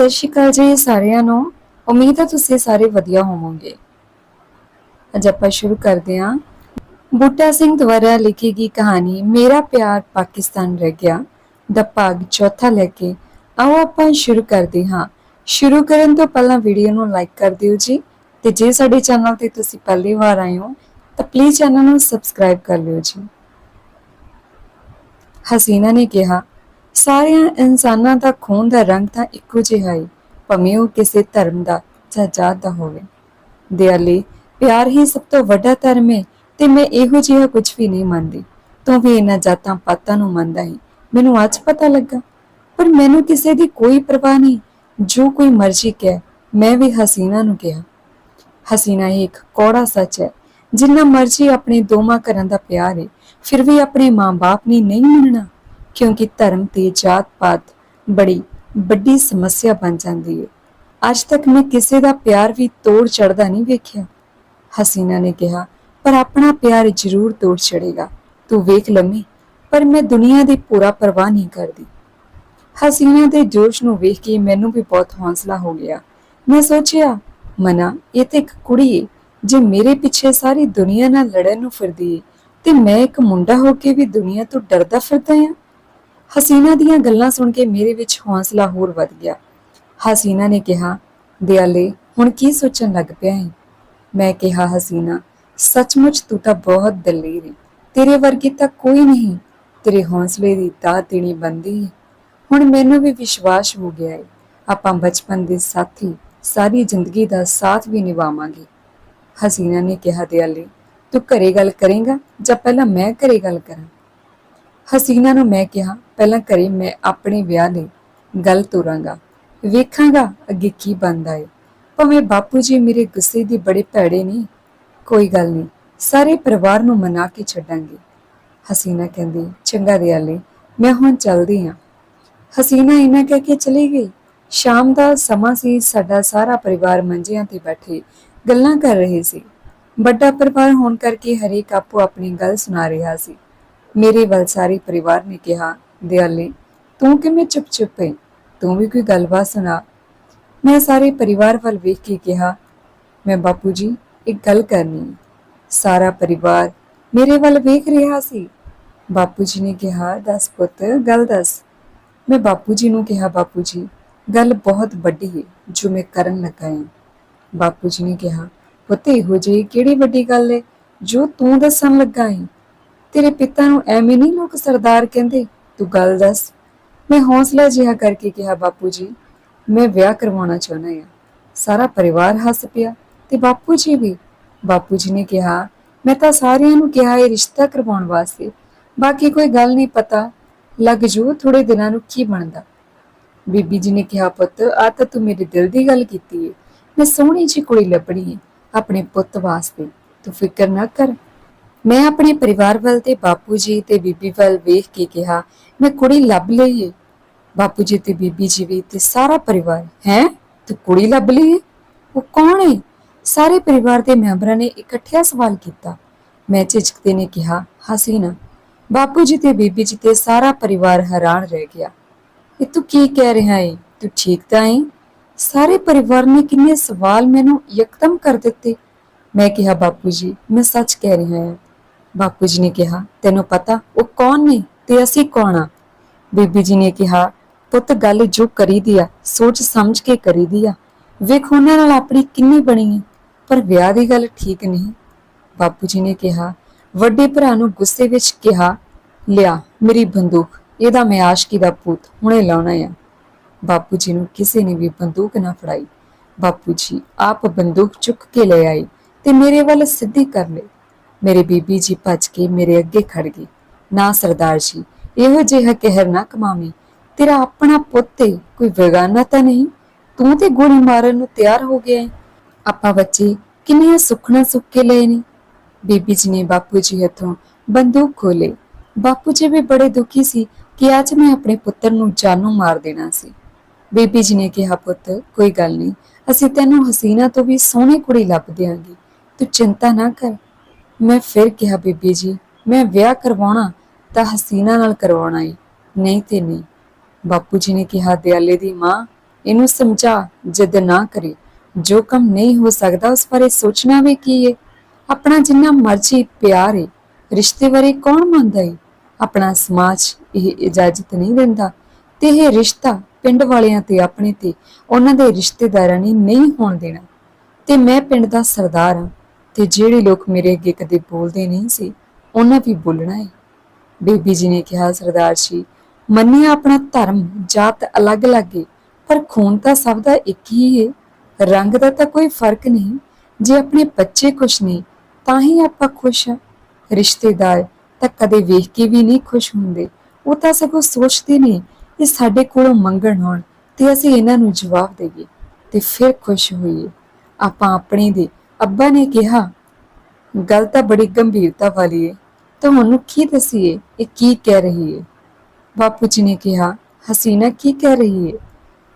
ਸਤਿ ਸ਼੍ਰੀ ਅਕਾਲ ਜੀ ਸਾਰਿਆਂ ਨੂੰ। ਉਮੀਦ ਹੈ ਤੁਸੀਂ ਸਾਰੇ ਵਧੀਆ ਹੋਵੋਗੇ। ਅੱਜ ਆਪਾਂ ਸ਼ੁਰੂ ਕਰਦੇ ਹਾਂ। ਬੂਟਾ ਸਿੰਘ ਦੁਆਰਾ ਲਿਖੀ ਗਈ ਕਹਾਣੀ, ਮੇਰਾ ਪਿਆਰ ਪਾਕਿਸਤਾਨ ਰਹਿ ਗਿਆ। ਦਾ ਭਾਗ ਚੌਥਾ ਲੈ ਕੇ ਆਓ ਆਪਾਂ ਸ਼ੁਰੂ ਕਰਦੇ ਹਾਂ। ਸ਼ੁਰੂ ਕਰਨ ਤੋਂ ਪਹਿਲਾਂ ਵੀਡੀਓ ਨੂੰ ਲਾਈਕ ਕਰ ਦਿਓ ਜੀ। ਤੇ ਜੇ ਸਾਡੇ ਚੈਨਲ ਤੇ ਤੁਸੀਂ ਪਹਿਲੀ ਵਾਰ ਆਏ ਹੋ, ਤਾਂ ਪਲੀਜ਼ ਚੈਨਲ ਨੂੰ ਸਬਸਕ੍ਰਾਈਬ ਕਰ ਲਿਓ ਜੀ। ਹਸੀਨਾ ਨੇ ਕਿਹਾ ਸਾਰਿਆਂ ਇਨਸਾਨਾਂ ਦਾ ਖੂਨ ਦਾ ਰੰਗ ਤਾਂ ਇੱਕੋ ਜਿਹਾ ਹੈ, ਭਾਵੇਂ ਉਹ ਕਿਸੇ ਧਰਮ ਦਾ ਜਾਂ ਜਾਤ ਦਾ ਹੋਵੇ। ਦਿਆਲੀ, ਪਿਆਰ ਹੀ ਸਭ ਤੋਂ ਵੱਡਾ ਧਰਮ ਹੈ ਤੇ ਮੈਂ ਇਹੋ ਜਿਹਾ ਕੁਝ ਵੀ ਨਹੀਂ ਮੰਨਦੀ। ਤੂੰ ਵੀ ਇਹਨਾਂ ਜਾਤਾਂ ਪਾਤਾਂ ਨੂੰ ਮੰਨਦਾ ਹੈ। ਮੈਨੂੰ ਅੱਜ ਪਤਾ ਲੱਗਾ। ਪਰ ਮੈਨੂੰ ਕਿਸੇ ਦੀ ਕੋਈ ਪਰਵਾਹ ਨਹੀਂ। ਜੋ ਕੋਈ ਮਰਜ਼ੀ ਕਹੇ, ਮੈਂ ਵੀ ਹਸੀਨਾ ਨੂੰ ਕਿਹਾ। ਹਸੀਨਾ ਹੀ ਇੱਕ ਕੋੜਾ ਸੱਚ ਹੈ। ਜਿੰਨਾ ਮਰਜ਼ੀ ਆਪਣੇ ਦੋਵਾਂ ਘਰਾਂ ਦਾ ਪਿਆਰ ਹੈ, ਫਿਰ ਵੀ ਆਪਣੇ ਮਾਂ-ਬਾਪ ਨੇ ਨਹੀਂ ਮੰਨਣਾ। ਕਿਉਂਕਿ ਧਰਮ ਤੇ ਜਾਤ-ਪਾਤ ਬੜੀ ਵੱਡੀ ਸਮੱਸਿਆ ਬਣ ਜਾਂਦੀ ਹੈ। ਅੱਜ ਤੱਕ ਮੈਂ ਕਿਸੇ ਦਾ ਪਿਆਰ ਵੀ ਤੋੜ ਚੜਦਾ ਨਹੀਂ ਵੇਖਿਆ। ਹਸੀਨਾ ਨੇ ਕਿਹਾ, ਪਰ ਆਪਣਾ ਪਿਆਰ ਜ਼ਰੂਰ ਤੋੜ ਚੜੇਗਾ ਤੂੰ ਵੇਖ ਲੰਮੀ ਪਰ ਮੈਂ ਦੁਨੀਆ ਦੀ ਪੂਰਾ ਪਰਵਾਹ ਨਹੀਂ ਕਰਦੀ ਹਸੀਨਾ ਦੇ ਜੋਸ਼ ਨੂੰ ਵੇਖ ਕੇ ਮੈਨੂੰ ਵੀ ਬਹੁਤ ਹੌਸਲਾ ਹੋ ਗਿਆ। ਮੈਂ ਸੋਚਿਆ, ਮਨਾ, ਇਹ ਤੇ ਇੱਕ ਕੁੜੀ ਏ, ਜੇ ਮੇਰੇ ਪਿੱਛੇ ਸਾਰੀ ਦੁਨੀਆ ਨਾਲ ਲੜਨ ਨੂੰ ਫਿਰਦੀ ਏ, ਤੇ ਮੈਂ ਇੱਕ ਮੁੰਡਾ ਹੋ ਕੇ ਵੀ ਦੁਨੀਆ ਤੋਂ ਡਰਦਾ ਫਿਰਦਾ ਹਾਂ ਹਸੀਨਾ ਦੀਆਂ ਗੱਲਾਂ ਸੁਣ ਕੇ ਮੇਰੇ ਵਿੱਚ ਹੌਸਲਾ ਹੋਰ ਵੱਧ ਗਿਆ। ਹਸੀਨਾ ਨੇ ਕਿਹਾ, ਦਿਆਲੇ, ਹੁਣ ਕੀ ਸੋਚਣ ਲੱਗ ਪਿਆ ਹੈ ਮੈਂ ਕਿਹਾ, ਹਸੀਨਾ, ਸੱਚਮੁੱਚ ਤੂੰ ਤਾਂ ਬਹੁਤ ਦਲੇਰ ਹੈ ਤੇਰੇ ਵਰਗੀ ਤਾਂ ਕੋਈ ਨਹੀਂ। ਤੇਰੇ ਹੌਸਲੇ ਦੀ ਦਾਤ ਦੇਣੀ ਬੰਦੀ ਹੈ ਹੁਣ ਮੈਨੂੰ ਵੀ ਵਿਸ਼ਵਾਸ ਹੋ ਗਿਆ ਹੈ ਆਪਾਂ ਬਚਪਨ ਦੇ ਸਾਥੀ, ਸਾਰੀ ਜ਼ਿੰਦਗੀ ਦਾ ਸਾਥ ਵੀ ਨਿਭਾਵਾਂਗੇ। ਹਸੀਨਾ ਨੇ ਕਿਹਾ, ਦਿਆਲੇ, ਤੂੰ ਘਰੇ ਗੱਲ ਕਰੇਗਾ ਜਾਂ ਪਹਿਲਾਂ ਮੈਂ ਘਰੇ ਗੱਲ ਕਰਾਂ? ਹਸੀਨਾ ਨੂੰ ਮੈਂ ਕਿਹਾ, ਪਹਿਲਾਂ ਘਰੇ ਮੈਂ ਆਪਣੇ ਵਿਆਹ ਲਈ ਗੱਲ ਤੋਰਾਂਗਾ। ਵੇਖਾਂਗਾ ਅੱਗੇ ਕੀ ਬਣਦਾ ਏ। ਭਾਵੇਂ ਬਾਪੂ ਜੀ ਮੇਰੇ ਗੁੱਸੇ ਦੀ ਬੜੇ ਭੈੜੇ ਨੇ, ਕੋਈ ਗੱਲ ਨਹੀਂ। ਸਾਰੇ ਪਰਿਵਾਰ ਨੂੰ ਮਨਾ ਕੇ ਛੱਡਾਂਗੇ। ਹਸੀਨਾ ਕਹਿੰਦੀ, ਚੰਗਾ ਦਿਆਲੇ, ਮੈਂ ਹੁਣ ਚੱਲਦੀ ਹਾਂ ਹਸੀਨਾ ਇਹਨਾਂ ਕਹਿ ਕੇ ਚਲੀ ਗਈ। ਸ਼ਾਮ ਦਾ ਸਮਾਂ ਸੀ, ਸਾਡਾ ਸਾਰਾ ਪਰਿਵਾਰ ਮੰਜਿਆਂ ਤੇ ਬੈਠੇ ਗੱਲਾਂ ਕਰ ਰਹੇ ਸੀ। ਵੱਡਾ ਪਰਿਵਾਰ ਹੋਣ ਕਰਕੇ ਹਰੇਕ ਆਪੋ ਆਪਣੀ ਗੱਲ ਸੁਣਾ ਰਿਹਾ ਸੀ। ਮੇਰੇ ਵੱਲ ਸਾਰੇ ਪਰਿਵਾਰ ਨੇ ਕਿਹਾ, ਦਿਆਲੇ, ਤੂੰ ਕਿਵੇਂ ਚੁੱਪ-ਚੁੱਪ ਹੈ? ਤੂੰ ਵੀ ਕੋਈ ਗੱਲਬਾਤ ਸੁਣਾ? ਮੈਂ ਸਾਰੇ ਪਰਿਵਾਰ ਵੱਲ ਵੇਖ ਕੇ ਕਿਹਾ, ਮੈਂ ਬਾਪੂ ਜੀ, ਇੱਕ ਗੱਲ ਕਰਨੀ ਸਾਰਾ ਪਰਿਵਾਰ ਮੇਰੇ ਵੱਲ ਵੇਖ ਰਿਹਾ ਸੀ। ਬਾਪੂ ਜੀ ਨੇ ਕਿਹਾ, ਦੱਸ ਪੁੱਤ, ਗੱਲ ਦੱਸ। ਮੈਂ ਬਾਪੂ ਜੀ ਨੂੰ ਕਿਹਾ, ਬਾਪੂ ਜੀ, ਗੱਲ ਬਹੁਤ ਵੱਡੀ ਹੈ, ਜੋ ਮੈਂ ਕਰਨ ਲੱਗਾ ਹਾਂ। ਬਾਪੂ ਜੀ ਨੇ ਕਿਹਾ, ਪੁੱਤ, ਇਹੋ ਜਿਹੀ ਕਿਹੜੀ ਵੱਡੀ ਗੱਲ ਹੈ ਜੋ ਤੂੰ ਦੱਸਣ ਲੱਗਾ ਹੈ? ਤੇਰੇ ਪਿਤਾ ਨੂੰ ਐਵੇਂ ਨਹੀਂ ਲੋਕ ਸਰਦਾਰ ਕਹਿੰਦੇ? ਤੂੰ ਗੱਲ ਦੱਸ। ਮੈਂ ਹੌਸਲਾ ਜਿਹਾ ਕਰਕੇ ਕਿਹਾ, ਬਾਪੂ ਜੀ, ਮੈਂ ਵਿਆਹ ਕਰਵਾਉਣਾ ਚਾਹੁੰਦਾ ਹਾਂ। ਸਾਰਾ ਪਰਿਵਾਰ ਹੱਸ ਪਿਆ ਤੇ ਬਾਪੂ ਜੀ ਵੀ। ਬਾਪੂ ਜੀ ਨੇ ਕਿਹਾ, ਮੈਂ ਤਾਂ ਸਾਰਿਆਂ ਨੂੰ ਕਿਹਾ ਇਹ ਰਿਸ਼ਤਾ ਕਰਵਾਉਣ ਵਾਸਤੇ। ਬਾਕੀ ਕੋਈ ਗੱਲ ਨਹੀਂ ਪਤਾ। ਲੱਗ ਜੂ ਥੋੜੇ ਦਿਨਾਂ ਨੂੰ ਕੀ ਬਣਦਾ। ਬੀਬੀ ਜੀ ਨੇ ਕਿਹਾ, ਪੁੱਤ ਆ ਤਾਂ ਤੂੰ ਮੇਰੇ ਦਿਲ ਦੀ ਗੱਲ ਕੀਤੀ ਹੈ ਮੈਂ ਸੋਹਣੀ ਜਿਹੀ ਕੁੜੀ ਲੱਭਣੀ ਹੈ ਆਪਣੇ ਪੁੱਤ ਵਾਸਤੇ। ਤੂੰ ਫਿਕਰ ਨਾ ਕਰ। ਮੈਂ ਆਪਣੇ ਪਰਿਵਾਰ ਵੱਲ ਤੇ ਬਾਪੂ ਜੀ ਤੇ ਬੀਬੀ ਵੱਲ ਵੇਖ ਕੇ ਕਿਹਾ, ਮੈਂ ਕੁੜੀ ਲੱਭ ਲਈ ਏ। ਬਾਪੂ ਜੀ ਤੇ ਬੀਬੀ ਜੀ ਵੀ ਤੇ ਸਾਰਾ ਪਰਿਵਾਰ, ਹੈ? ਤੂੰ ਕੁੜੀ ਲੱਭ ਲਈ ਉਹ ਕੌਣ ਏ? ਸਾਰੇ ਪਰਿਵਾਰ ਦੇ ਮੈਂਬਰਾਂ ਨੇ ਇਕੱਠਿਆ ਸਵਾਲ ਕੀਤਾ। ਮੈਂ ਝਿਜਕਦੇ ਨੇ ਕਿਹਾ ਹਸੀਨਾ ਬਾਪੂ ਜੀ ਤੇ ਬੀਬੀ ਜੀ ਤੇ ਸਾਰਾ ਪਰਿਵਾਰ ਹੈਰਾਨ ਰਹਿ ਗਿਆ। ਇਹ ਤੂੰ ਕੀ ਕਹਿ ਰਿਹਾ ਏ? ਤੂੰ ਠੀਕ ਤਾਂ ਏ? ਸਾਰੇ ਪਰਿਵਾਰ ਨੇ ਕਿੰਨੇ ਸਵਾਲ ਮੈਨੂੰ ਯਕਦਮ ਕਰ ਦਿੱਤੇ। ਮੈਂ ਕਿਹਾ, ਬਾਪੂ ਜੀ, ਮੈਂ ਸੱਚ ਕਹਿ ਰਿਹਾ ਹਾਂ ਬਾਪੂ ਜੀ ਨੇ ਕਿਹਾ, ਤੈਨੂੰ ਪਤਾ, ਉਹ ਕੌਣ ਨੇ ਤੇ ਅਸੀਂ ਕੌਣ ਆ? ਬੀਬੀ ਜੀ ਨੇ ਕਿਹਾ, ਪੁੱਤ, ਗੱਲ ਜੋ ਕਰੀਦੀ ਆ, ਸੋਚ ਸਮਝ ਕੇ ਕਰੀਦੀ ਆ। ਵੇਖ, ਉਹਨਾਂ ਨਾਲ ਆਪਣੀ ਕਿੰਨੀ ਬਣੀ ਹੈ ਪਰ ਵਿਆਹ ਦੀ ਗੱਲ ਠੀਕ ਨਹੀਂ। ਬਾਪੂ ਜੀ ਨੇ ਕਿਹਾ, ਵੱਡੇ ਭਰਾ ਨੂੰ ਗੁੱਸੇ ਵਿੱਚ ਕਿਹਾ, ਲਿਆ, ਮੇਰੀ ਬੰਦੂਕ, ਇਹਦਾ ਮੈਂ ਆਸ਼ਕੀ ਦਾ ਪੁੱਤ, ਹੁਣੇ ਲਾਉਣਾ ਆ। ਬਾਪੂ ਜੀ ਨੂੰ ਕਿਸੇ ਨੇ ਵੀ ਬੰਦੂਕ ਨਾ ਫੜਾਈ। ਬਾਪੂ ਜੀ ਆਪ ਬੰਦੂਕ ਚੁੱਕ ਕੇ ਲੈ ਆਏ ਤੇ ਮੇਰੇ ਵੱਲ ਸਿੱਧੀ ਕਰ ਲਈ ਮੇਰੇ ਬੀਬੀ ਜੀ ਭੱਜ ਕੇ ਮੇਰੇ ਅੱਗੇ ਖੜ ਗਏ ਨਾ ਸਰਦਾਰ ਜੀ, ਇਹੋ ਜਿਹਾ ਕਹਿਰ ਨਾ ਕਮਾਵੀ। ਤੇਰਾ ਆਪਣਾ ਪੁੱਤ ਏ, ਕੋਈ ਬੇਗਾਨਾ ਤਾਂ ਨਹੀਂ? ਤੂੰ ਤੇ ਗੋਲੀ ਮਾਰਨ ਨੂੰ ਤਿਆਰ ਹੋ ਗਿਆ ਏ। ਆਪਾਂ ਬੱਚੇ ਕਿੰਨੀਆਂ ਸੁਖਣਾ ਸੁੱਖ ਕੇ ਲਏ ਨੇ? ਬੀਬੀ ਜੀ ਨੇ ਬਾਪੂ ਜੀ ਹੱਥੋਂ ਬੰਦੂਕ ਖੋਲੇ ਬਾਪੂ ਜੀ ਵੀ ਬੜੇ ਦੁਖੀ ਸੀ ਕਿ ਅੱਜ ਮੈਂ ਆਪਣੇ ਪੁੱਤਰ ਨੂੰ ਜਾਨੋਂ ਮਾਰ ਦੇਣਾ ਸੀ। ਬੀਬੀ ਜੀ ਨੇ ਕਿਹਾ, ਪੁੱਤ, ਕੋਈ ਗੱਲ ਨਹੀਂ, ਅਸੀਂ ਤੈਨੂੰ ਹਸੀਨਾ ਤੋਂ ਵੀ ਸੋਹਣੀ ਕੁੜੀ ਲੱਭ ਦਿਆਂਗੇ। ਤੂੰ ਚਿੰਤਾ ਨਾ ਕਰ ਮੈਂ ਫਿਰ ਕਿਹਾ, ਬੀਬੀ ਜੀ, ਮੈਂ ਵਿਆਹ ਕਰਵਾਉਣਾ ਤਾਂ ਹਸੀਨਾ ਨਾਲ ਕਰਵਾਉਣਾ ਏ, ਨਹੀਂ ਤੇ ਨਹੀਂ। ਬਾਪੂ ਜੀ ਨੇ ਕਿਹਾ, ਦਿਆਲੇ ਦੀ ਮਾਂ, ਇਹਨੂੰ ਸਮਝਾ, ਜਿੱਦ ਨਾ ਕਰੇ। ਜੋ ਕੰਮ ਨਹੀਂ ਹੋ ਸਕਦਾ, ਉਸ ਬਾਰੇ ਸੋਚਣਾ ਵੀ ਕੀ ਹੈ ਆਪਣਾ ਜਿੰਨਾ ਮਰਜ਼ੀ ਪਿਆਰ ਏ, ਰਿਸ਼ਤੇ ਬਾਰੇ ਕੌਣ ਮੰਨਦਾ ਏ? ਆਪਣਾ ਸਮਾਜ ਇਹ ਇਜਾਜ਼ਤ ਨਹੀਂ ਦਿੰਦਾ। ਤੇ ਇਹ ਰਿਸ਼ਤਾ ਪਿੰਡ ਵਾਲਿਆਂ ਤੇ, ਆਪਣੇ ਤੇ, ਉਹਨਾਂ ਦੇ ਰਿਸ਼ਤੇਦਾਰਾਂ ਨੇ ਨਹੀਂ ਹੋਣ ਦੇਣਾ। ਤੇ ਮੈਂ ਪਿੰਡ ਦਾ ਸਰਦਾਰ ਹਾਂ ਤੇ ਜਿਹੜੇ ਲੋਕ ਮੇਰੇ ਅੱਗੇ ਕਦੇ ਬੋਲਦੇ ਨਹੀਂ ਸੀ, ਉਹਨਾਂ ਵੀ ਬੋਲਣਾ ਹੈ ਬੀਬੀ ਜੀ ਨੇ ਕਿਹਾ, ਸਰਦਾਰ ਜੀ, ਮੰਨਿਆ ਆਪਣਾ ਧਰਮ, ਜਾਤ ਅਲੱਗ-ਅਲੱਗ ਹੈ ਪਰ ਖੂਨ ਤਾਂ ਸਭ ਦਾ ਇੱਕ ਹੀ ਹੈ ਰੰਗ ਦਾ ਤਾਂ ਕੋਈ ਫ਼ਰਕ ਨਹੀਂ, ਜੇ ਆਪਣੇ ਬੱਚੇ ਖੁਸ਼ ਨੇ, ਤਾਂ ਹੀ ਆਪਾਂ ਖੁਸ਼ ਹਾਂ ਰਿਸ਼ਤੇਦਾਰ ਤਾਂ ਕਦੇ ਵੇਖ ਕੇ ਵੀ ਨਹੀਂ ਖੁਸ਼ ਹੁੰਦੇ, ਉਹ ਤਾਂ ਸਗੋਂ ਸੋਚਦੇ ਨੇ ਇਹ ਸਾਡੇ ਕੋਲੋਂ ਮੰਗਣ ਹੋਣ ਤੇ ਅਸੀਂ ਇਹਨਾਂ ਨੂੰ ਜਵਾਬ ਦੇਈਏ ਤੇ ਫਿਰ ਖੁਸ਼ ਹੋਈਏ। ਆਪਾਂ ਆਪਣੇ ਦੇ ਅੱਬਾ ਨੇ ਕਿਹਾ, ਗੱਲ ਤਾਂ ਬੜੀ ਗੰਭੀਰਤਾ ਵਾਲੀ ਹੈ ਤੁਹਾਨੂੰ ਕੀ ਦਸੀਏ? ਇਹ ਕੀ ਕਹਿ ਰਹੀ ਹੈ ਬਾਪੂ ਜੀ ਨੇ ਕਿਹਾ, ਹਸੀਨਾ ਕੀ ਕਹਿ ਰਹੀ ਹੈ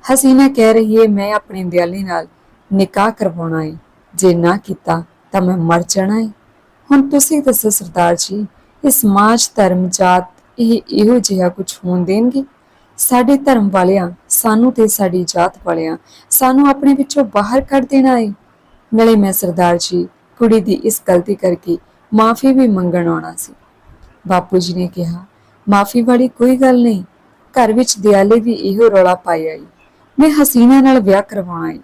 ਹਸੀਨਾ ਕਹਿ ਰਹੀ ਹੈ ਮੈਂ ਆਪਣੇ ਦਿਆਲੀ ਨਾਲ ਨਿਕਾਹ ਕਰਵਾਉਣਾ ਏ। ਜੇ ਨਾ ਕੀਤਾ, ਤਾਂ ਮੈਂ ਮਰ ਜਾਣਾ ਏ। ਹੁਣ ਤੁਸੀਂ ਦੱਸੋ ਸਰਦਾਰ ਜੀ ਇਹ ਸਮਾਜ ਧਰਮ ਜਾਤ ਇਹ ਇਹੋ ਜਿਹਾ ਕੁਝ ਹੋਣ ਦੇਣਗੇ? ਸਾਡੇ ਧਰਮ ਵਾਲਿਆਂ, ਸਾਨੂੰ ਤੇ ਸਾਡੀ ਜਾਤ ਵਾਲਿਆਂ, ਸਾਨੂੰ ਆਪਣੇ ਵਿੱਚੋਂ ਬਾਹਰ ਕੱਢ ਦੇਣਾ ਏ? ਨਾਲੇ ਮੈਂ ਸਰਦਾਰ ਜੀ, ਕੁੜੀ ਦੀ ਇਸ ਗਲਤੀ ਕਰਕੇ ਮਾਫੀ ਵੀ ਮੰਗਣ ਆਉਣਾ ਸੀ। ਬਾਪੂ ਜੀ ਨੇ ਕਿਹਾ, ਮਾਫੀ ਵਾਲੀ ਕੋਈ ਗੱਲ ਨਹੀਂ, ਘਰ ਵਿੱਚ ਦਿਆਲੇ ਵੀ ਇਹੋ ਰੌਲਾ ਪਾਇਆ ਈ ਮੈਂ ਹਸੀਨਾ ਨਾਲ ਵਿਆਹ ਕਰਵਾਉਣਾ ਈ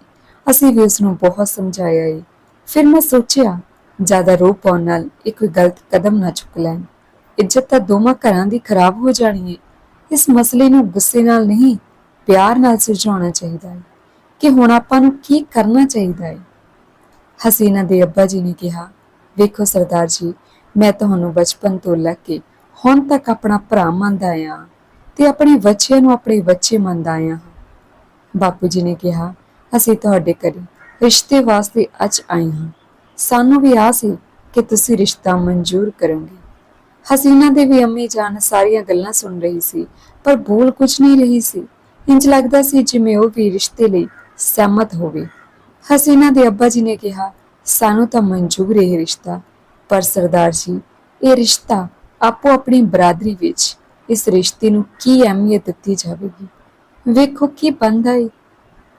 ਅਸੀਂ ਵੀ ਉਸ ਨੂੰ ਬਹੁਤ ਸਮਝਾਇਆ ਈ ਫਿਰ ਮੈਂ ਸੋਚਿਆ, ਜ਼ਿਆਦਾ ਰੋ ਪਾਉਣ ਨਾਲ ਇਹ ਕੋਈ ਗਲਤ ਕਦਮ ਨਾ ਚੁੱਕ ਲੈਣ। ਇੱਜ਼ਤ ਤਾਂ ਦੋਵਾਂ ਘਰਾਂ ਦੀ ਖਰਾਬ ਹੋ ਜਾਣੀ ਏ। ਇਸ ਮਸਲੇ ਨੂੰ ਗੁੱਸੇ ਨਾਲ ਨਹੀਂ, ਪਿਆਰ ਨਾਲ ਸੁਲਝਾਉਣਾ ਚਾਹੀਦਾ ਹੈ ਕਿ ਹੁਣ ਆਪਾਂ ਨੂੰ ਕੀ ਕਰਨਾ ਚਾਹੀਦਾ ਹੈ ਹਸੀਨਾ ਦੇ ਅੱਬਾ ਜੀ ਨੇ ਕਿਹਾ, ਵੇਖੋ ਸਰਦਾਰ ਜੀ, ਮੈਂ ਤੁਹਾਨੂੰ ਬਚਪਨ ਤੋਂ ਲੈ ਕੇ ਹੁਣ ਤੱਕ ਆਪਣਾ ਭਰਾ ਮੰਨਦਾ ਆਇਆ ਹਾਂ ਤੇ ਆਪਣੇ ਬੱਚੇ ਨੂੰ ਆਪਣੇ ਬੱਚੇ ਮੰਨਦਾ ਆਇਆ ਹਾਂ। ਬਾਪੂ ਜੀ ਨੇ ਕਿਹਾ, ਅਸੀਂ ਤੁਹਾਡੇ ਘਰੇ ਰਿਸ਼ਤੇ ਵਾਸਤੇ ਅੱਜ ਆਏ ਹਾਂ। ਸਾਨੂੰ ਵੀ ਆਸ ਸੀ ਕਿ ਤੁਸੀਂ ਰਿਸ਼ਤਾ ਮਨਜ਼ੂਰ ਕਰੋਗੇ। ਹਸੀਨਾ ਦੇ ਵੀ ਅੰਮੀ ਜਾਨ ਸਾਰੀਆਂ ਗੱਲਾਂ ਸੁਣ ਰਹੀ ਸੀ, ਪਰ ਬੋਲ ਕੁਝ ਨਹੀਂ ਰਹੀ ਸੀ। ਇੰਜ ਲੱਗਦਾ ਸੀ ਜਿਵੇਂ ਉਹ ਵੀ ਰਿਸ਼ਤੇ ਲਈ ਸਹਿਮਤ ਹੋਵੇ। ਹਸੀਨਾ ਦੇ ਅੱਬਾ ਜੀ ਨੇ ਕਿਹਾ, ਸਾਨੂੰ ਤਾਂ ਮਨਜ਼ੂਰ ਇਹ ਰਿਸ਼ਤਾ। ਪਰ ਸਰਦਾਰ ਜੀ, ਇਹ ਰਿਸ਼ਤਾ ਆਪੋ ਆਪਣੀ ਬਰਾਦਰੀ ਵਿੱਚ ਇਸ ਰਿਸ਼ਤੇ ਨੂੰ ਕੀ ਅਹਿਮੀਅਤ ਦਿੱਤੀ ਜਾਵੇਗੀ? ਵੇਖੋ ਕੀ ਬੰਦਾ ਹੈ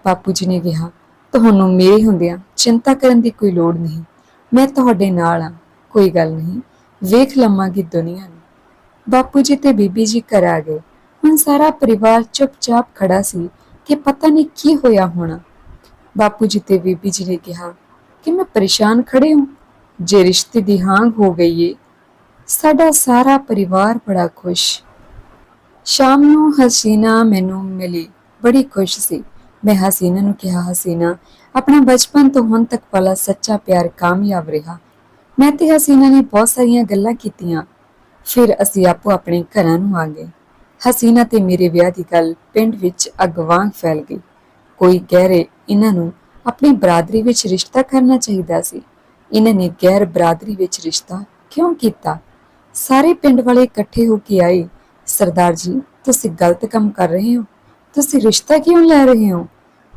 ਬਾਪੂ ਜੀ ਨੇ ਕਿਹਾ, ਤੁਹਾਨੂੰ ਮੇਰੇ ਹੁੰਦਿਆਂ ਚਿੰਤਾ ਕਰਨ ਦੀ ਕੋਈ ਲੋੜ ਨਹੀਂ। ਮੈਂ ਤੁਹਾਡੇ ਨਾਲ ਹਾਂ ਕੋਈ ਗੱਲ ਨਹੀਂ। ਵੇਖ ਲਵਾਂਗੀ ਦੁਨੀਆ ਨੂੰ। ਬਾਪੂ ਜੀ ਤੇ ਬੀਬੀ ਜੀ ਘਰ ਆ ਗਏ। ਹੁਣ ਸਾਰਾ ਪਰਿਵਾਰ ਚੁੱਪਚਾਪ ਖੜਾ ਸੀ ਕਿ ਪਤਾ ਨਹੀਂ ਕੀ ਹੋਇਆ ਹੋਣਾ। ਬਾਪੂ ਜੀ ਤੇ ਬੀਬੀ ਜੀ ਨੇ ਕਿਹਾ ਕਿ ਮੈਂ ਪਰੇਸ਼ਾਨ ਖੜੇ ਹਾਂ। ਜੇ ਰਿਸ਼ਤੇ ਦੀ ਹਾਂਗ ਹੋ ਗਈ ਏ, ਸਾਡਾ ਸਾਰਾ ਪਰਿਵਾਰ ਬੜਾ ਖੁਸ਼। ਸ਼ਾਮ ਨੂੰ ਹਸੀਨਾ ਮੈਨੂੰ ਮਿਲੀ, ਬੜੀ ਖੁਸ਼ ਸੀ। ਮੈਂ ਹਸੀਨਾ ਨੂੰ ਕਿਹਾ, ਹਸੀਨਾ, ਆਪਣਾ ਬਚਪਨ ਤੋਂ ਹੁਣ ਤੱਕ ਵਾਲਾ ਸੱਚਾ ਪਿਆਰ ਕਾਮਯਾਬ ਰਿਹਾ। ਮੈਂ ਤੇ ਹਸੀਨਾ ਨੇ ਬਹੁਤ ਸਾਰੀਆਂ ਗੱਲਾਂ ਕੀਤੀਆਂ। ਫਿਰ ਅਸੀਂ ਆਪੋ ਆਪਣੇ ਘਰਾਂ ਨੂੰ ਆ ਗਏ। ਹਸੀਨਾ ਤੇ ਮੇਰੇ ਵਿਆਹ ਦੀ ਗੱਲ ਪਿੰਡ ਵਿੱਚ ਅਗਵਾਂ ਫੈਲ ਗਈ। ਕੋਈ ਗਹਿਰੇ ਇਹਨਾਂ ਨੂੰ ਆਪਣੀ ਬਰਾਦਰੀ ਵਿੱਚ ਰਿਸ਼ਤਾ ਕਰਨਾ ਚਾਹੀਦਾ ਸੀ। ਇਹਨਾਂ ਨੇ ਗੈਰ ਬਰਾਦਰੀ ਵਿੱਚ ਰਿਸ਼ਤਾ ਕਿਉਂ ਕੀਤਾ? ਸਾਰੇ ਪਿੰਡ ਵਾਲੇ ਇਕੱਠੇ ਹੋ ਕੇ ਆਏ। ਸਰਦਾਰ ਜੀ, ਤੁਸੀਂ ਗਲਤ ਕੰਮ ਕਰ ਰਹੇ ਹੋ। ਤੁਸੀਂ ਰਿਸ਼ਤਾ ਕਿਉਂ ਲੈ ਰਹੇ ਹੋ?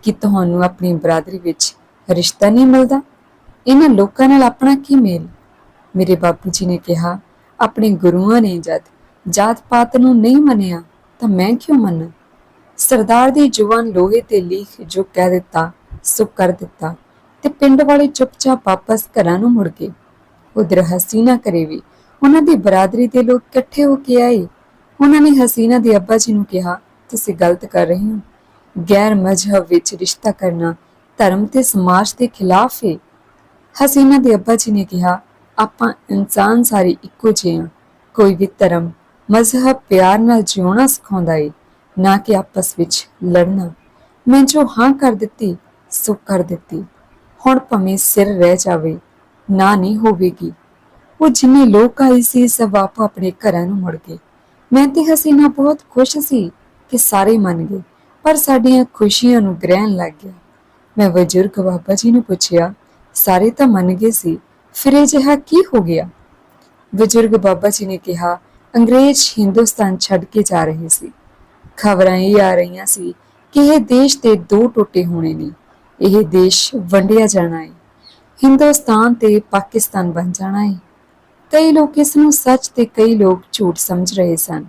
ਕਿ ਤੁਹਾਨੂੰ ਆਪਣੀ ਬਰਾਦਰੀ ਵਿੱਚ ਰਿਸ਼ਤਾ ਨਹੀਂ ਮਿਲਦਾ? ਇਹਨਾਂ ਲੋਕਾਂ ਨਾਲ ਆਪਣਾ ਕੀ ਮੇਲ? ਮੇਰੇ ਬਾਪੂ ਜੀ ਨੇ ਕਿਹਾ, ਆਪਣੇ ਗੁਰੂਆਂ ਨੇ ਜਦ ਜਾਤ ਪਾਤ ਨੂੰ ਨਹੀਂ ਮੰਨਿਆ ਤਾਂ ਮੈਂ ਕਿਉਂ ਮੰਨਾਂ? ਸਰਦਾਰ ਦੀ ਜੁਬਾਨ ਲੋਹੇ ਤੇ ਲੀਖ ਜੋ ਕਹਿ ਦਿੱਤਾ, ਸੋ ਕਰ ਦਿੱਤਾ ਤੇ ਪਿੰਡ ਵਾਲੇ ਚੁੱਪਚਾਪ ਵਾਪਸ ਘਰਾਂ ਨੂੰ ਮੁੜ ਗਏ। ਉਧਰ ਹਸੀਨਾ ਕਰੇ ਵੀ ਉਹਨਾਂ ਦੀ ਬਰਾਦਰੀ ਦੇ ਲੋਕ ਇਕੱਠੇ ਹੋ ਕੇ ਆਏ। ਉਹਨਾਂ ਨੇ ਹਸੀਨਾ ਦੇ ਅੱਬਾ ਜੀ ਨੂੰ ਕਿਹਾ, ਤੁਸੀਂ ਗਲਤ ਕਰ ਰਹੇ ਹੋ। ਗੈਰ ਮਜ਼ਹਬ ਵਿੱਚ ਰਿਸ਼ਤਾ ਕਰਨਾ ਧਰਮ ਤੇ ਸਮਾਜ ਦੇ ਖਿਲਾਫ ਹੈ ਹਸੀਨਾ ਦੇ ਅੱਬਾ ਜੀ ਨੇ ਕਿਹਾ, ਆਪਾਂ ਇਨਸਾਨ ਸਾਰੇ ਇੱਕੋ ਜਿਹੇ ਹਾਂ। ਕੋਈ ਵੀ ਧਰਮ, ਮਜ਼ਹਬ, ਪਿਆਰ ਨਾਲ ਜਿਉਣਾ ਸਿਖਾਉਂਦਾ ਏ। ਨਾ ਕਿ ਆਪਸ ਵਿੱਚ ਲੜਨਾ। ਮੈਂ ਜੋ ਹਾਂ ਕਰ ਦਿੱਤੀ, ਸੋ ਕਰ ਦਿੱਤੀ। ਹੁਣ ਭਵੇਂ ਸਿਰ ਰਹਿ ਜਾਵੇ, ਨਾ ਨਹੀਂ ਹੋਵੇਗੀ। ਉਹ ਜਿੰਨੇ ਲੋਕ ਆਏ ਸੀ, ਸਭ ਆਪੋ ਆਪਣੇ ਘਰਾਂ ਨੂੰ ਮੁੜ ਗਏ। ਮੈਂ ਤੇ ਹਸੀਨਾ ਬਹੁਤ ਖੁਸ਼ ਸੀ ਕਿ ਸਾਰੇ ਮੰਨ ਗਏ, ਪਰ ਸਾਡੀਆਂ ਖੁਸ਼ੀਆਂ ਨੂੰ ਗ੍ਰਹਿਣ ਲੱਗ ਗਿਆ। ਮੈਂ ਬਜ਼ੁਰਗ ਬਾਬਾ ਜੀ ਨੂੰ ਪੁੱਛਿਆ, ਸਾਰੇ ਤਾਂ ਮੰਨ ਗਏ ਸੀ, ਫਿਰ ਇਹ ਜਿਹਾ ਕੀ ਹੋ ਗਿਆ? ਬਜ਼ੁਰਗ ਬਾਬਾ ਜੀ ਨੇ ਕਿਹਾ, ਅੰਗਰੇਜ਼ ਹਿੰਦੁਸਤਾਨ ਛੱਡ ਕੇ ਜਾ ਰਹੇ ਸੀ। ਖਬਰਾਂ ਇਹ ਆ ਰਹੀਆਂ ਸੀ ਕਿ ਇਹ ਦੇਸ਼ ਦੇ ਦੋ ਟੋਟੇ ਹੋਣੇ ਨੇ। ਇਹ ਦੇਸ਼ ਵੰਡਿਆ ਜਾਣਾ ਹੈ ਹਿੰਦੁਸਤਾਨ ਤੇ ਪਾਕਿਸਤਾਨ ਬਣ ਜਾਣਾ ਹੈ ਕਈ ਲੋਕ ਇਸ ਨੂੰ ਸੱਚ ਤੇ ਕਈ ਲੋਕ ਝੂਠ ਸਮਝ ਰਹੇ ਸਨ,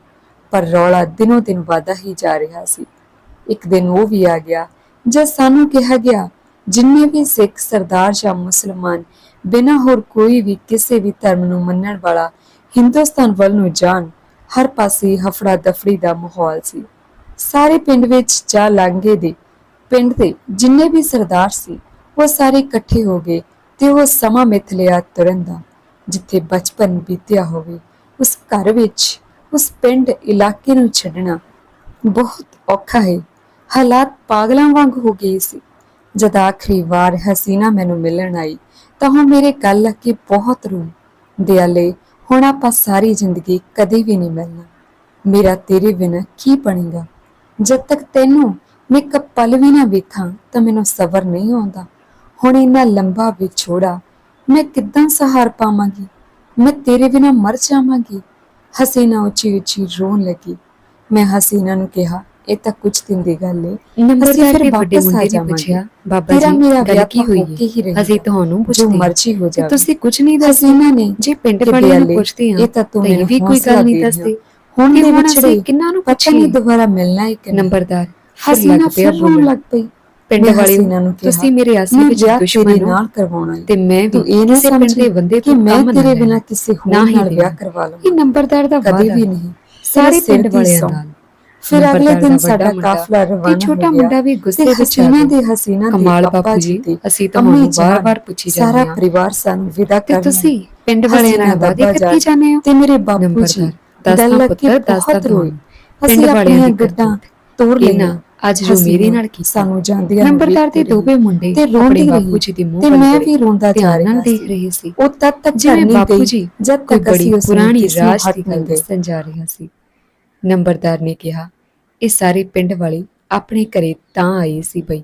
ਪਰ ਰੌਲਾ ਦਿਨੋ ਦਿਨ ਵਧਦਾ ਹੀ ਜਾ ਰਿਹਾ ਸੀ। ਇੱਕ ਦਿਨ ਉਹ ਵੀ ਆ ਗਿਆ ਜਦ ਸਾਨੂੰ ਕਿਹਾ ਗਿਆ, ਜਿੰਨੇ ਵੀ ਸਿੱਖ, ਸਰਦਾਰ ਜਾਂ ਮੁਸਲਮਾਨ ਬਿਨਾਂ ਹੋਰ ਕੋਈ ਵੀ ਕਿਸੇ ਵੀ ਧਰਮ ਨੂੰ ਮੰਨਣ ਵਾਲਾ ਹਿੰਦੁਸਤਾਨ ਵੱਲ ਨੂੰ ਜਾਣ, ਹਰ ਪਾਸੇ ਹਫੜਾ ਦਫੜੀ ਦਾ ਮਾਹੌਲ ਸੀ। ਸਾਰੇ ਪਿੰਡ ਵਿੱਚ ਜਾ ਲਾਂਗੇ ਦੇ ਪਿੰਡ ਦੇ ਜਿੰਨੇ ਵੀ ਸਰਦਾਰ ਸੀ, ਉਹ ਸਾਰੇ ਇਕੱਠੇ ਹੋ ਗਏ ਤੇ ਉਹ ਸਮਾਂ ਮਿੱਥ ਲਿਆ ਤੁਰਨ ਦਾ, ਜਿੱਥੇ ਬਚਪਨ ਬੀਤਿਆ ਹੋਵੇ। ਉਸ ਘਰ ਵਿੱਚ, ਉਸ ਪਿੰਡ ਇਲਾਕੇ ਨੂੰ ਛੱਡਣਾ ਬਹੁਤ ਔਖਾ ਹੈ। ਹਾਲਾਤ ਪਾਗਲਾਂ ਵਾਂਗ ਹੋ ਗਏ ਸੀ। ਜਦ ਆਖਰੀ ਵਾਰ ਹਸੀਨਾ ਮੈਨੂੰ ਮਿਲਣ ਆਈ, ਤਾਂ ਉਹ ਮੇਰੇ ਗੱਲ ਲੱਗ ਕੇ ਬਹੁਤ ਰੋ ਦਿਆਲੇ, ਹੁਣ ਆਪਾਂ ਸਾਰੀ ਜ਼ਿੰਦਗੀ ਕਦੇ ਵੀ ਨਹੀਂ ਮਿਲਣਾ। ਮੇਰਾ ਤੇਰੇ ਬਿਨਾਂ ਕੀ ਬਣੇਗਾ? ਜਦ ਤੱਕ ਤੈਨੂੰ ਮੈਂ ਇੱਕ ਪਲ ਵੀ ਨਾ ਵੇਖਾਂ ਤਾਂ ਮੈਨੂੰ ਸਬਰ ਨਹੀਂ ਆਉਂਦਾ। ਹੁਣ ਇੰਨਾ ਲੰਬਾ ਵਿਛੋੜਾ ਮੈਂ ਕਿੱਦਾਂ ਸਹਾਰ ਪਾਵਾਂਗੀ? ਮੈਂ ਤੇਰੇ ਬਿਨਾਂ ਮਰ ਜਾਵਾਂਗੀ। ਹਸੀਨਾ ਉੱਚੀ ਉੱਚੀ ਰੋਣ ਲੱਗੀ। ਮੈਂ ਹਸੀਨਾ ਨੂੰ ਕਿਹਾ ਇਹ ਤਾਂ ਕੁਝ ਦਿਨ ਦੀ ਗੱਲ ਹੈ ਅਸੀਂ ਨੰਬਰਦਾਰ ਫਿਰ ਵੱਡੇ ਆ ਮੁੰਡੇ ਨੇ। ਪੁੱਛਿਆ ਬਾਬਾ ਜੀ ਮੇਰਾ ਵਿਆਹ ਕੀ ਹੋਈ ਹੋ। ਅਸੀਂ ਤੁਹਾਨੂੰ ਜੋ ਪੁੱਛਦੇ ਹਾਂ। ਮਰਜ਼ੀ ਹੋ ਜਾਵੇ। ਤੁਸੀਂ ਕੁਝ ਨਹੀਂ ਦੱਸਦੇ। ਹਸੀਨਾ ਨੇ ਜੇ ਪਿੰਡ ਕਿ ਵਾਲਿਆਂ ਨੂੰ ਪੁੱਛਦੇ ਹਾਂ ਇਹ ਤਾਂ ਤੂੰ ਤਾਂ ਇਹ ਮੈਨੂੰ ਵੀ ਕੋਈ ਗੱਲ ਨਹੀਂ ਦੱਸਦੇ। ਹੁਣ ਦੇ ਵਿਛੜੇ ਕਿੰਨਾਂ ਨੂੰ ਪਤਾ ਨਹੀਂ ਦੁਬਾਰਾ ਮਿਲਣਾ ਹੈ ਕਿ ਨਹੀਂ? ਨੰਬਰਦਾਰ ਹਸੀਨਾ ਫਿਰ ਰੋਣ ਲੱਗ ਪਈ। ਪਿੰਡ ਹਸੀਨਾ ਨੂੰ ਕਿਹਾ, ਤੁਸੀਂ ਮੇਰੇ ਅਸਲ ਵਿੱਚ ਦੁਸ਼ਮਣ ਨਾਲ ਕਰਵਾਉਣਾ ਤੇ ਮੈਂ ਵੀ ਇਹ ਨਾ ਕਿਸੇ ਪਿੰਡ ਸਮਝੀ ਦੇ ਬੰਦੇ ਕਿ ਮੈਂ ਤੇਰੇ। ਬਿਨਾਂ ਕਿਸੇ ਹੋਰ ਨਾਲ। ਵਿਆਹ ਕਰਵਾ ਇਹ ਲਵਾਂ ਨੰਬਰਦਾਰ ਦਾ ਕਦੇ ਵਾਅਦਾ ਵੀ ਨਹੀਂ। ਸਾਰੇ ਸਿਰ ਪਿੰਡ ਵਾਲਿਆਂ। ਨਾਲ ਫਿਰ ਅਗਲੇ ਦਿਨ ਸਾਡਾ ਕਾਫਲਾ ਰਵਾਨਾ ਛੋਟਾ ਹੋ ਗਿਆ। ਮੁੰਡਾ ਵੀ ਗੁੱਸੇ ਵਿੱਚ ਹਸੀਨਾ। ਦੇ ਹਸੀਨਾ ਦੇ ਕਮਾਲ ਪਾਪਾ ਬਾਪੂ ਜੀ ਅਸੀਂ ਤੁਹਾਨੂੰ ਵਾਰ-ਵਾਰ ਪੁੱਛੀ ਜਾਂਦੇ ਸਾਰਾ ਹਾਂ। ਪਰਿਵਾਰ ਸਾਨੂੰ ਵਿਦਾ ਤੇ ਕਰਨ ਤੁਸੀਂ ਪਿੰਡ ਵਾਲਿਆਂ ਨਾਲ ਵਾਅਦੇ ਕਰਕੇ ਜਾਂਦੇ ਹੋ? ਤੇ ਮੇਰੇ ਬਾਪੂ ਜੀ ਦੱਸ ਕੇ ਪੁੱਤਰ, ਦੱਸ ਰੋਏ ਪਿੰਡ ਅਸੀਂ ਆਪਣੀਆਂ ਦੀ ਗੱਡਾਂ। ਤੋੜ ਲਈਆਂ। ਅੱਜ ਜੋ ਮੇਰੇ ਨਾਲ ਕੀਤਾ। ਸਾਨੂੰ ਜਾਂਦਿਆਂ ਨੂੰ ਨੰਬਰਦਾਰ ਦੇ ਦੋਵੇਂ ਮੁੰਡੇ ਤੇ ਰੋਂਦੀ ਬਾਪੂ ਜੀ ਦੇ ਮੂੰਹ ਤੇ ਮੈਂ ਵੀ ਰੋਂਦਾ ਜਾ ਰਿਹਾ ਦੇਖ ਸੀ। ਰਹੀ ਸੀ। ਉਹ ਤਦ ਤੱਕ ਜਿਵੇਂ ਬਾਪੂ ਜੀ ਜਦ ਤੱਕ ਅਸੀਂ ਉਸ ਪੁਰਾਣੀ ਨੂੰ ਰਾਜ ਦੀ ਗੱਲ ਦੱਸਣ ਜਾ ਰਿਹਾ ਸੀ। ਨੰਬਰਦਾਰ ਨੇ ਕਿਹਾ ਇਹ ਸਾਰੇ ਪਿੰਡ ਵਾਲੇ ਆਪਣੇ ਘਰੇ ਤਾਂ ਆਏ ਸੀ ਬਈ।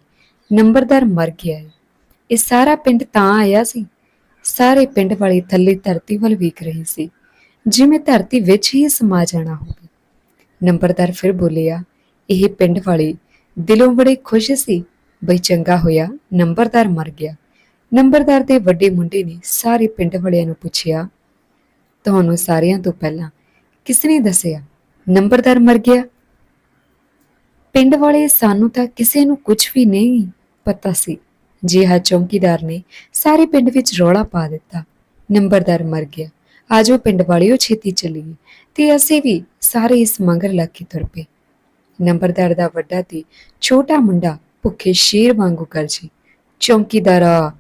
ਨੰਬਰਦਾਰ ਮਰ ਗਿਆ ਹੈ ਇਹ ਸਾਰਾ ਪਿੰਡ ਤਾਂ ਆਇਆ ਸੀ। ਸਾਰੇ ਪਿੰਡ ਵਾਲੇ ਥੱਲੇ ਧਰਤੀ ਵੱਲ ਵੇਖ ਰਹੇ ਸੀ। ਜਿਵੇਂ ਧਰਤੀ ਵਿੱਚ ਹੀ ਸਮਾ ਜਾਣਾ ਹੋਵੇ। ਨੰਬਰਦਾਰ ਫਿਰ ਬੋਲਿਆ, ਇਹ ਪਿੰਡ ਵਾਲੇ ਦਿਲੋਂ ਬੜੇ ਖੁਸ਼ ਸੀ। ਬਈ ਚੰਗਾ ਹੋਇਆ, ਨੰਬਰਦਾਰ ਮਰ ਗਿਆ। ਨੰਬਰਦਾਰ ਦੇ ਵੱਡੇ ਮੁੰਡੇ ਨੇ ਸਾਰੇ ਪਿੰਡ ਵਾਲਿਆਂ ਨੂੰ ਪੁੱਛਿਆ, ਤੁਹਾਨੂੰ ਸਾਰਿਆਂ ਤੋਂ ਪਹਿਲਾਂ ਕਿਸ ਨੇ ਦੱਸਿਆ, ਨੰਬਰਦਾਰ ਮਰ ਗਿਆ? ਪਿੰਡ ਵਾਲੇ ਸਾਨੂੰ ਤਾਂ ਕਿਸੇ ਨੂੰ ਕੁਝ ਵੀ ਨਹੀਂ ਪਤਾ ਸੀ। ਜਿਹਾ ਹਾਂ ਚੌਂਕੀਦਾਰ ਨੇ ਸਾਰੇ ਪਿੰਡ ਵਿੱਚ ਰੌਲਾ ਪਾ ਦਿੱਤਾ। ਨੰਬਰਦਾਰ ਮਰ ਗਿਆ। ਆਜੋ ਪਿੰਡ ਵਾਲਿਓ ਛੇਤੀ ਚੱਲੀਏ, ਤੇ ਅਸੀਂ ਵੀ ਸਾਰੇ ਇਸ ਮੰਗਰ ਲੱਗ ਕੇ ਤੁਰ ਪਏ। ਨੰਬਰਦਾਰ ਦਾ ਵੱਡਾ ਤੇ ਛੋਟਾ ਮੁੰਡਾ ਭੁੱਖੇ ਸ਼ੇਰ ਵਾਂਗੂ ਗਰਜੇ ਚੌਂਕੀਦਾਰਾ,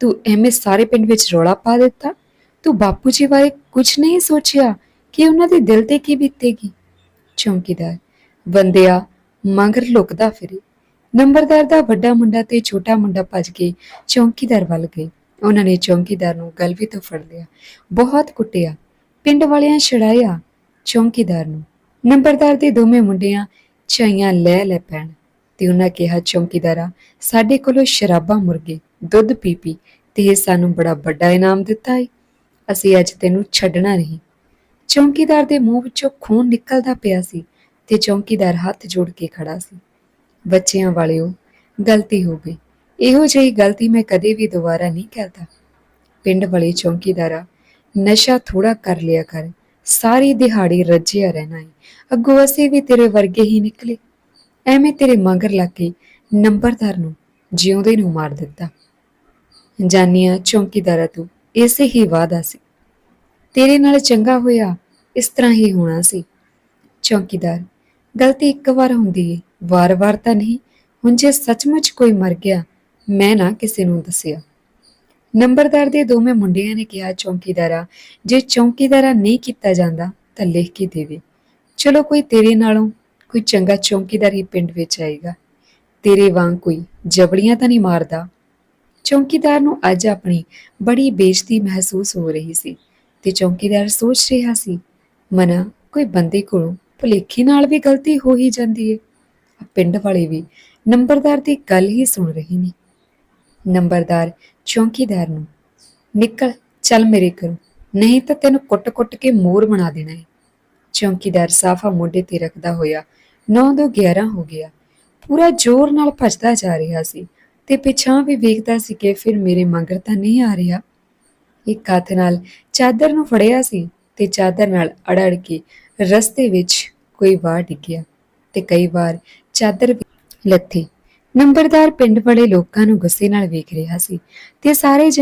ਤੂੰ ਐਵੇਂ ਸਾਰੇ ਪਿੰਡ ਵਿੱਚ ਰੌਲਾ ਪਾ ਦਿੱਤਾ? ਤੂੰ ਬਾਪੂ ਜੀ ਬਾਰੇ ਕੁਝ ਨਹੀਂ ਸੋਚਿਆ ਕਿ ਉਹਨਾਂ ਦੇ ਦਿਲ ਤੇ ਕੀ ਬੀਤੇਗੀ? ਚੌਂਕੀਦਾਰ ਬੰਦਿਆ ਮੰਗਰ ਲੁਕਦਾ ਫਿਰੇ। ਨੰਬਰਦਾਰ ਦਾ ਵੱਡਾ ਮੁੰਡਾ ਤੇ ਛੋਟਾ ਮੁੰਡਾ ਭੱਜ ਕੇ ਚੌਂਕੀਦਾਰ ਵੱਲ ਗਏ। ਉਹਨਾਂ ਨੇ ਚੌਂਕੀਦਾਰ ਨੂੰ ਗਲਵੀ ਤੋਂ ਫੜ ਲਿਆ। ਬਹੁਤ ਕੁੱਟਿਆ। ਪਿੰਡ ਵਾਲਿਆਂ ਛੜਾਇਆ ਚੌਂਕੀਦਾਰ ਨੂੰ। ਨੰਬਰਦਾਰ ਦੇ ਦੋਵੇਂ ਮੁੰਡਿਆਂ ਚਾਈਆਂ ਲੈ ਲੈ ਪੈਣ ਤੇ ਉਹਨਾਂ ਕਿਹਾ, ਚੌਂਕੀਦਾਰਾ, ਸਾਡੇ ਕੋਲੋਂ ਸ਼ਰਾਬਾਂ, ਮੁਰਗੇ, ਦੁੱਧ ਪੀ ਪੀ ਤੇ ਇਹ ਸਾਨੂੰ ਬੜਾ ਵੱਡਾ ਇਨਾਮ ਦਿੱਤਾ ਏ। ਅਸੀਂ ਅੱਜ ਤੈਨੂੰ ਛੱਡਣਾ ਨਹੀਂ। ਚੌਂਕੀਦਾਰ ਦੇ ਮੂੰਹ ਵਿੱਚੋਂ ਖੂਨ ਨਿਕਲਦਾ ਪਿਆ ਸੀ ਤੇ ਚੌਂਕੀਦਾਰ ਹੱਥ ਜੋੜ ਕੇ ਖੜਾ ਸੀ। ਬੱਚਿਆਂ ਵਾਲਿਓ, ਗਲਤੀ ਹੋ ਗਈ। ਇਹੋ ਜਿਹੀ ਗਲਤੀ ਮੈਂ ਕਦੇ ਵੀ ਦੁਬਾਰਾ ਨਹੀਂ ਕਰਦਾ। ਪਿੰਡ ਵਾਲੇ ਚੌਂਕੀਦਾਰਾ, ਨਸ਼ਾ ਥੋੜਾ ਕਰ ਲਿਆ ਕਰ, ਸਾਰੀ ਦਿਹਾੜੀ ਰੱਜਿਆ ਰਹਿਣਾ ਹੈ ਅੱਗੋਂ ਅਸੀਂ ਵੀ ਤੇਰੇ ਵਰਗੇ ਹੀ ਨਿਕਲੇ। ਐਵੇਂ ਤੇਰੇ ਮੰਗਰ ਲੱਗ ਕੇ ਨੰਬਰਦਾਰ ਨੂੰ ਜਿਉਂਦੇ ਨੂੰ ਮਾਰ ਦਿੱਤਾ। ਜਾਨੀਆਂ ਚੌਂਕੀਦਾਰਾ ਤੂੰ, ਇਸੇ ਹੀ ਵਾਦਾ ਸੀ। ਤੇਰੇ ਨਾਲ ਚੰਗਾ ਹੋਇਆ, ਇਸ ਤਰ੍ਹਾਂ ਹੀ ਹੋਣਾ ਸੀ। ਚੌਂਕੀਦਾਰ, ਗਲਤੀ ਇੱਕ ਵਾਰ ਹੁੰਦੀ ਏ, ਵਾਰ-ਵਾਰ ਤਾਂ ਨਹੀਂ। ਹੁਣ ਜੇ ਸੱਚਮੁੱਚ ਕੋਈ ਮਰ ਗਿਆ ਮੈਂ ਨਾ ਕਿਸੇ ਨੂੰ ਦੱਸਿਆ। ਨੰਬਰਦਾਰ ਦੇ ਦੋਵੇਂ ਮੁੰਡਿਆਂ ਨੇ ਕਿਹਾ, ਚੌਂਕੀਦਾਰਾ, ਜੇ ਚੌਂਕੀਦਾਰਾ ਨਹੀਂ ਕੀਤਾ ਜਾਂਦਾ ਤਾਂ ਲਿਖ ਕੇ ਦੇਵੇ ਚਲੋ ਕੋਈ ਤੇਰੇ ਨਾਲੋਂ ਕੋਈ ਚੰਗਾ ਚੌਂਕੀਦਾਰ ਹੀ ਪਿੰਡ ਵਿੱਚ ਆਏਗਾ। ਤੇਰੇ ਵਾਂਗ ਕੋਈ ਜਬੜੀਆਂ ਤਾਂ ਨਹੀਂ ਮਾਰਦਾ। ਚੌਂਕੀਦਾਰ ਨੂੰ ਅੱਜ ਆਪਣੀ ਬੜੀ ਬੇਇੱਜ਼ਤੀ ਮਹਿਸੂਸ ਹੋ ਰਹੀ ਸੀ ਤੇ ਚੌਂਕੀਦਾਰ ਸੋਚ ਰਿਹਾ ਸੀ, ਮਨਾ, ਕੋਈ ਬੰਦੇ ਕੋਲੋਂ ਭੁਲੇਖੇ ਨਾਲ ਵੀ ਗਲਤੀ ਹੋ ਹੀ ਜਾਂਦੀ ਏ। ਪਿੰਡ ਵਾਲੇ ਵੀ ਨੰਬਰਦਾਰ ਦੀ ਗੱਲ ਹੀ ਸੁਣ ਰਹੇ ਨੇ। ਨੰਬਰਦਾਰ ਚੌਂਕੀਦਾਰ ਨੂੰ, ਨਿਕਲ, ਚੱਲ ਮੇਰੇ ਘਰੋਂ, ਨਹੀਂ ਤਾਂ ਤੈਨੂੰ ਕੁੱਟ-ਕੁੱਟ ਕੇ ਮੋਰ ਬਣਾ ਦੇਣਾ ਹੈ ਚੌਂਕੀਦਾਰ ਸਾਫਾ ਮੋਢੇ ਤੇ ਰੱਖਦਾ ਹੋਇਆ 9 ਤੋਂ 11 ਹੋ ਗਿਆ। ਪੂਰਾ ਜ਼ੋਰ ਨਾਲ ਭੱਜਦਾ ਜਾ ਰਿਹਾ ਸੀ ਤੇ ਪਿਛਾਂ ਵੀ ਵੇਖਦਾ ਸੀ ਕਿ ਫਿਰ ਮੇਰੇ ਮੰਗਰ ਤਾਂ ਨਹੀਂ ਆ ਰਿਹਾ। ਇੱਕ ਹੱਥ ਨਾਲ ਚਾਦਰ ਨੂੰ ਫੜਿਆ ਸੀ ਤੇ ਚਾਦਰ ਨਾਲ ਅੜੜ ਕੇ ਰਸਤੇ ਵਿੱਚ ਕੋਈ ਵਾਰ ਡਿੱਗਿਆ ਤੇ ਕਈ ਵਾਰ ਚਾਦਰ ਲੱਥੀ। ਨੰਬਰਦਾਰ ਪਿੰਡ ਬੜੇ ਲੋਕਾਂ ਨੂੰ ਗੁੱਸੇ ਨਾਲ ਵੇਖ ਰਿਹਾ ਸੀ ਤੇ ਸਾਰੇ ਜਣੇ